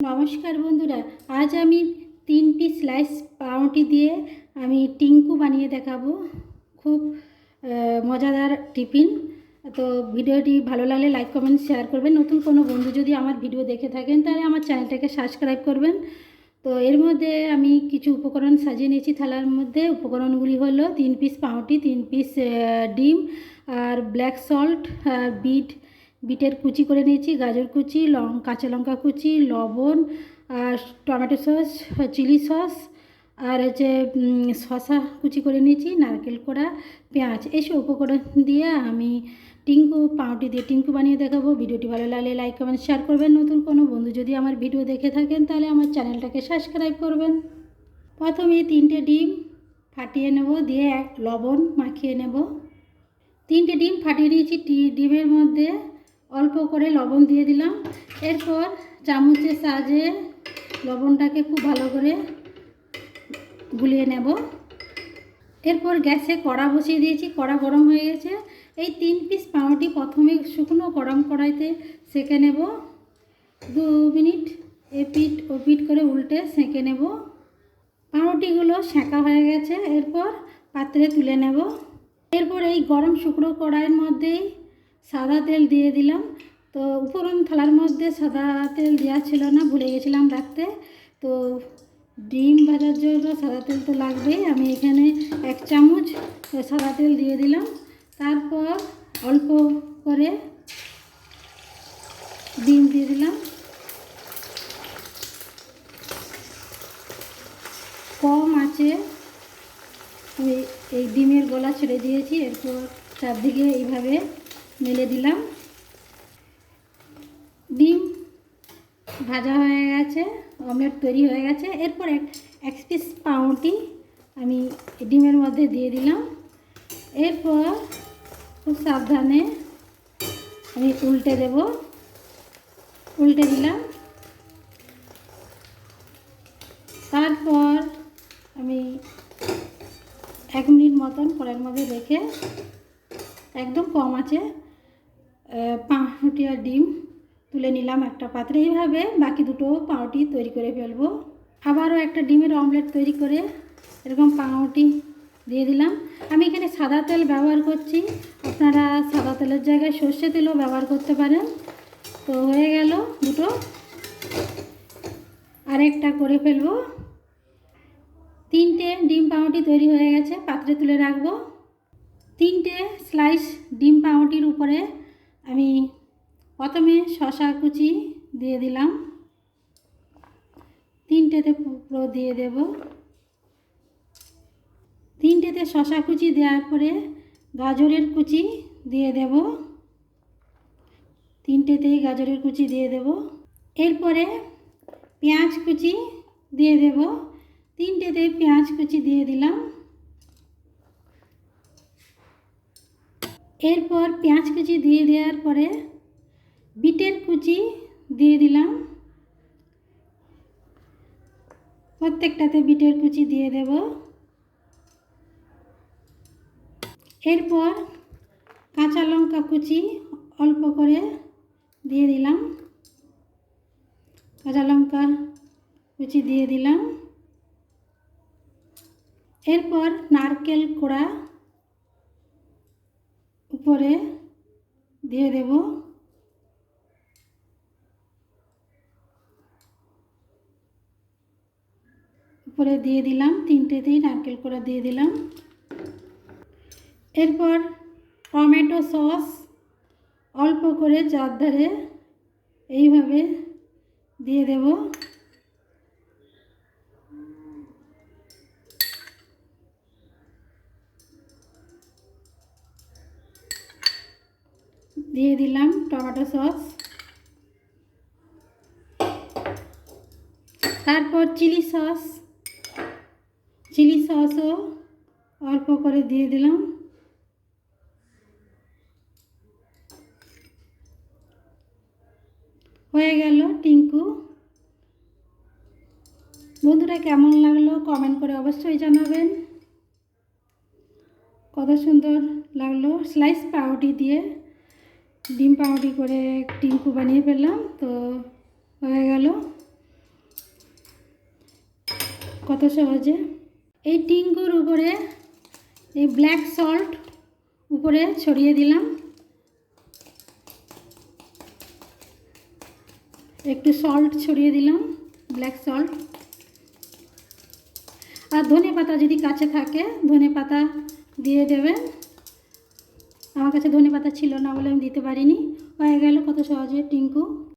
নমস্কার বন্ধুরা, আজ আমি তিন পিস স্লাইস পাউরুটি দিয়ে আমি টিঙ্কু বানিয়ে দেখাবো। খুব মজাদার টিফিন। তো ভিডিওটি ভালো লাগলে লাইক, কমেন্ট, শেয়ার করবেন। নতুন কোনো বন্ধু যদি আমার ভিডিও দেখে থাকেন, তাহলে আমার চ্যানেলটাকে সাবস্ক্রাইব করবেন। তো এর মধ্যে আমি কিছু উপকরণ সাজিয়ে নিয়েছি। থালার মধ্যে উপকরণগুলি হলো তিন পিস পাউরুটি, তিন পিস ডিম, আর ব্ল্যাক সল্ট আর বিট বিটের কুচি করে নিয়েছি, গাজর কুচি, লং, কাঁচা লঙ্কা কুচি, লবণ, আর টমেটো সস, চিলি সস, আর হচ্ছে শসা কুচি করে নিয়েছি, নারকেল কোড়া, পেঁয়াজ, এইসব উপকরণ দিয়ে আমি টিঙ্কু পাউটি দিয়ে টিঙ্কু বানিয়ে দেখাবো। ভিডিওটি ভালো লাগলে লাইক, কমেন্ট, শেয়ার করবেন। নতুন কোনো বন্ধু যদি আমার ভিডিও দেখে থাকেন, তাহলে আমার চ্যানেলটাকে সাবস্ক্রাইব করবেন। প্রথমে তিনটে ডিম ফাটিয়ে নেব, দিয়ে এক লবণ মাখিয়ে নেব। তিনটে ডিম ফাটিয়ে নিয়েছি ডিমের মধ্যে অল্প করে লবণ দিয়ে দিলাম। এরপর চামচের সাহায্যে লবণটাকে খুব ভালো করে গুলিয়ে নেব। এরপর গ্যাসে কড়া বসিয়ে দিয়েছি, কড়া গরম হয়ে গেছে। এই তিন পিস পাউরুটি প্রথমে শুকনো গরম কড়াইতে সেঁকে নেব। দু মিনিট এপিট ওপিট করে উল্টে সেঁকে নেব। পাউরুটিগুলো সেঁকা হয়ে গেছে, এরপর পাত্রে তুলে নেব। এরপর এই গরম শুকনো কড়াইয়ের মধ্যেই সাদা তেল দিয়ে দিলাম। তো উপরন থালার মধ্যে সাদা তেল দেওয়া ছিল না, ভুলে গেছিলাম রাখতে। তো ডিম ভাজার জন্য সাদা তেল তো লাগবেই। আমি এখানে এক চামচ সাদা তেল দিয়ে দিলাম। তারপর অল্প করে ডিম দিয়ে দিলাম। কম আছে। আমি এই ডিমের গলা ছেড়ে দিয়েছি। এরপর চারদিকে এইভাবে মেলে দিলাম। ডিম ভাজা হয়ে গেছে, অমলেট তৈরি হয়ে গেছে। এরপর এক এক পিস পাউরুটি আমি ডিমের মধ্যে দিয়ে দিলাম। এরপর খুব সাবধানে আমি উল্টে দেব। উল্টে দিলাম। তারপর আমি এক মিনিট মতন কড়াইয়ের মধ্যে রেখে, একদম কম আছে পাউরুটি আর ডিম তুলে নিলাম একটা পাত্রে। এইভাবে বাকি দুটো পাউরুটি তৈরি করে ফেলব। আবারও একটা ডিমের অমলেট তৈরি করে এরকম পাউরুটি দিয়ে দিলাম। আমি এখানে সাদা তেল ব্যবহার করছি। আপনারা সাদা তেলের জায়গায় সর্ষে তেলও ব্যবহার করতে পারেন। তো হয়ে গেল দুটো। আরেকটা করে ফেলব। তিনটে ডিম পাউরুটি তৈরি হয়ে গেছে, পাত্রে তুলে রাখব। তিনটে স্লাইস ডিম পাউরুটির উপরে আমি প্রথমে শশা কুচি দিয়ে দিলাম। তিনটেতে পুরো দিয়ে দেব। তিনটেতে শশা কুচি দেওয়ার পরে গাজরের কুচি দিয়ে দেব। তিনটেতেই গাজরের কুচি দিয়ে দেব। এরপরে পেঁয়াজ কুচি দিয়ে দেব। তিনটেতে পেঁয়াজ কুচি দিয়ে দিলাম। এরপর পেঁয়াজ কুচি দিয়ে দেওয়ার পরে বিটের কুচি দিয়ে দিলাম। প্রত্যেকটাতে বিটের কুচি দিয়ে দেব। এরপর কাঁচা লঙ্কা কুচি অল্প করে দিয়ে দিলাম। কাঁচা লঙ্কা কুচি দিয়ে দিলাম। এরপর নারকেল কোড়া উপরে দিয়ে দেব উপরে দিয়ে দিলাম, তিনটেতেই নারকেল কোড়া দিয়ে দিলাম। এরপর টমেটো সস অল্প করে চার ধারে এইভাবে দিয়ে দেব। দিয়ে দিলাম টমেটো সস। তারপর চিলি সস। চিলি সসও অল্প করে দিয়ে দিলাম। হয়ে গেল টিঙ্কু। বন্ধুরা কেমন লাগল কমেন্ট করে অবশ্যই জানাবেন। কত সুন্দর লাগল স্লাইস পাউরুটি দিয়ে। ডিম পাউরুটি করে টিঙ্কু বানিয়ে ফেললাম, তো হয়ে গেল। কত সহজে? এই টিঙ্কুর উপরে এই ব্ল্যাক সল্ট উপরে ছড়িয়ে দিলাম। একটু সল্ট ছড়িয়ে দিলাম ব্ল্যাক সল্ট আর ধনে পাতা যদি কাছে থাকে, ধনে পাতা দিয়ে দেবেন। আমার কাছে ধনে পাতা ছিল না বলে আমি দিতে পারিনি। হয়ে গেল কত সহজে, টিঙ্কু।